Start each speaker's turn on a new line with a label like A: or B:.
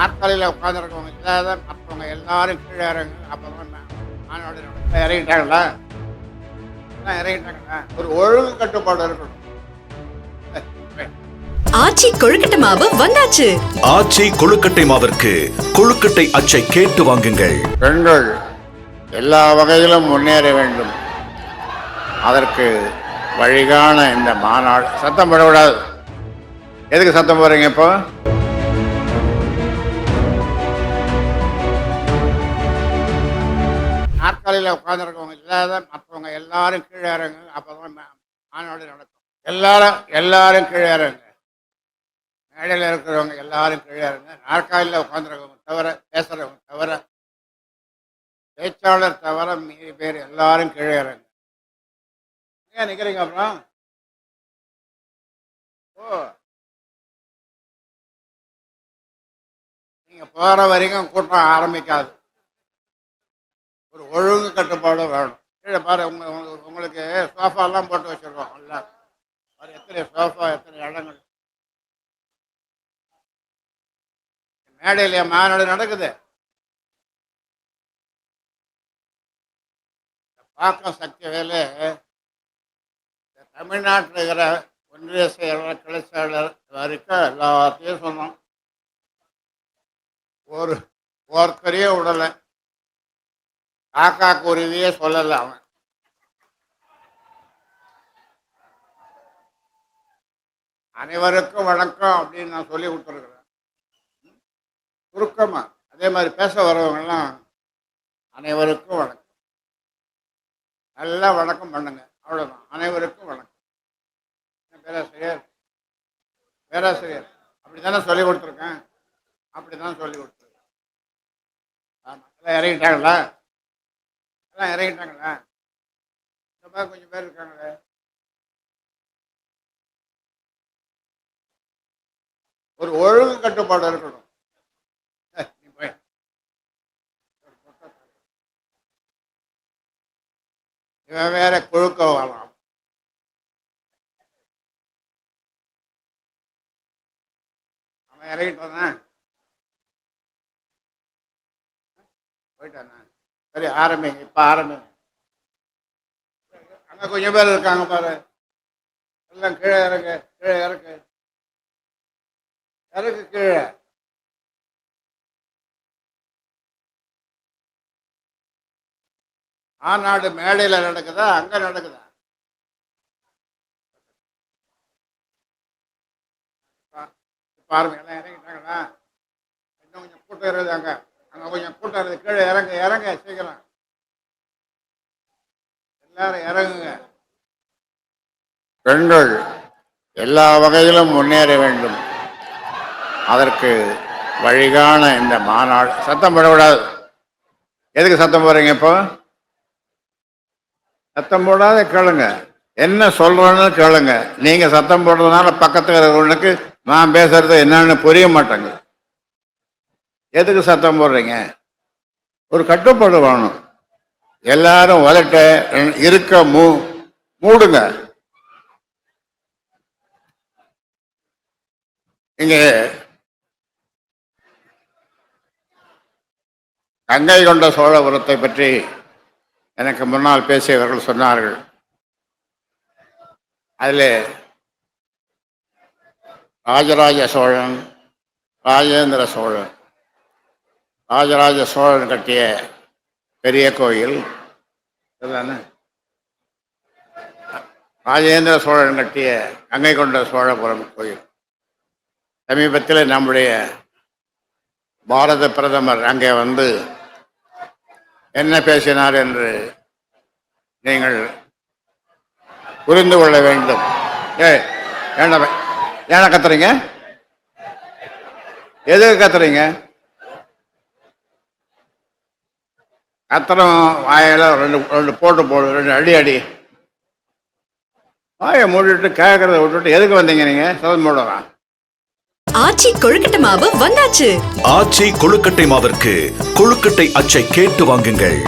A: நாற்காலியில் உட்காந்துருக்கவங்க இல்லாத மற்றவங்க எல்லாரும் கீழே இறங்கு அப்புறம் மாநாடு நடத்த இறங்கிட்டாங்களா இறங்கிட்டாங்களா ஒரு ஒழுங்கு கட்டுப்பாடு இருக்கணும்.
B: ஆச்சி கொழுக்கட்டை மாவு வந்தாச்சு.
C: ஆச்சி கொழுக்கட்டை மாவிற்கு கொழுக்கட்டை அச்சை கேட்டு வாங்குங்கள்.
A: பெண்கள் எல்லா வகையிலும் முன்னேற வேண்டும். அதற்கு வழிகாண இந்த மாநாடு. சத்தம் போடக்கூடாது. எதுக்கு சத்தம் போடுறீங்க இப்போ? நாற்காலியில் உட்காந்துருக்கவங்க இல்லாத மற்றவங்க எல்லாரும் கீழே இறங்கு அப்பதான் மாநாடு நடக்கும். எல்லாரும் எல்லாரும் கீழே இறங்க மேடையில் இருக்கிறவங்க எல்லாரும் கீழே இறங்கு நாற்காலியில் உட்காந்துருக்கவங்க தவிர பேசுறவங்க தவிர பேச்சாளர் தவிர மீதி பேர் எல்லாரும் கீழே இறங்க ஏன் நிக்கிறீங்க அப்புறம்? ஓ. நீங்க போற வரைக்கும் கூட்டம் ஆரம்பிக்காது. ஒரு கட்டுப்பாடும் வேணும். கீழே பாரு உங்க உங்களுக்கு சோஃபா எல்லாம் போட்டு வச்சிருக்கோம். எல்லாம் பாரு எத்தனை சோஃபா எத்தனை இடங்கள். மேடையில மாநாடு நடக்குது. பார்க்க பாக்கம் சக்தி வேலை. தமிழ்நாட்டில் இருக்கிற ஒன்றிய செயலாளர் கிளை செயலர் வரைக்கும் எல்லாத்தையும் சொன்னோம். ஒரு ஒருத்தரையே விடலை. காக்கா குருவியே சொல்லலை அவன். அனைவருக்கும் வணக்கம் அப்படின்னு நான் சொல்லி கொடுத்துருக்குறேன். சுருக்கமா அதே மாதிரி பேச வரவங்கெல்லாம் அனைவருக்கும் வணக்கம். நல்லா வணக்கம் பண்ணுங்க அவ்வளோதான் அனைவருக்கும் வணக்கம். பேராசிரியர் பேராசிரியர் பேராசிரியர் அப்படித்தானே சொல்லி கொடுத்துருக்கேன். அப்படிதான் சொல்லி கொடுத்துருக்கேன். ஆமா எல்லாம் இறங்கிட்டாங்களா? எல்லாம் இறங்கிட்டாங்களா இந்த மாதிரி கொஞ்சம் பேர் இருக்காங்களே. ஒரு ஒழுங்கு கட்டுப்பாடு இருக்கணும். இவன் வேற குழுக்க வரலாம் அவன் இறங்கிட்டு வந்தான். போயிட்டானா? சரி ஆரம்பிங்க இப்ப ஆரம்பிங்க அங்க கொஞ்சம் பேர் இருக்காங்க பாரு. எல்லாம் கீழே இறங்கு கீழே இறக்கு இறக்கு கீழே. ஆநாடு மேடையில் நடக்குதா? அங்க நடக்குதா? பாருங்க எல்லாம் இறங்கிட்டாங்களா இன்னும் கொஞ்சம் கூட்டம் இருக்குது அங்கே அங்க. கொஞ்சம் கூட்டம் இருக்குது. கீழே இறங்க இறங்க சீக்கிரம். எல்லாரும் இறங்குங்க. பெண்கள் எல்லா வகையிலும் முன்னேற வேண்டும். அதற்கு வழிகாண இந்த மாநாடு. சத்தம் போடக்கூடாது. எதுக்கு சத்தம் போடுறீங்க இப்போ? சத்தம் போடாத கேளுங்க. என்ன சொல்றேன்னு கேளுங்க. நீங்க சத்தம் போடுறதுனால பக்கத்துல இருக்கிறவனுக்கு நான் பேசுறது என்னன்னு புரிய மாட்டேங்க எதுக்கு சத்தம் போடுறீங்க? ஒரு கட்டுப்பாடு வேணும். எல்லாரும் வளட்ட இருக்க மூ மூடுங்க. இங்க கங்கை கொண்ட சோழபுரத்தை பற்றி எனக்கு முன்னால் பேசியவர்கள் சொன்னார்கள். அதில் ராஜராஜ சோழன் ராஜேந்திர சோழன் ராஜராஜ சோழன் கட்டிய பெரிய கோயில். இதுதானே ராஜேந்திர சோழன் கட்டிய கங்கை கொண்ட சோழபுரம் கோயில். சமீபத்தில் நம்முடைய பாரத பிரதமர் அங்கே வந்து என்ன பேசினார் என்று நீங்கள் புரிந்து கொள்ள வேண்டும். ஏ ஏன்டா கத்துறீங்க? எதுக்கு கத்துறீங்க? கத்துறோம் வாயில ரெண்டு ரெண்டு போட்டு போடு ரெண்டு அடி அடி. வாயை மூடிட்டு கேட்கறத விட்டுட்டு எதுக்கு வந்தீங்க நீங்க? சதம் போடலாம்
B: ஆச்சி கொழுக்கட்டை மாவு வந்தாச்சு.
C: ஆச்சி கொழுக்கட்டை மாவிற்கு கொழுக்கட்டை அச்சை கேட்டு வாங்குங்கள்.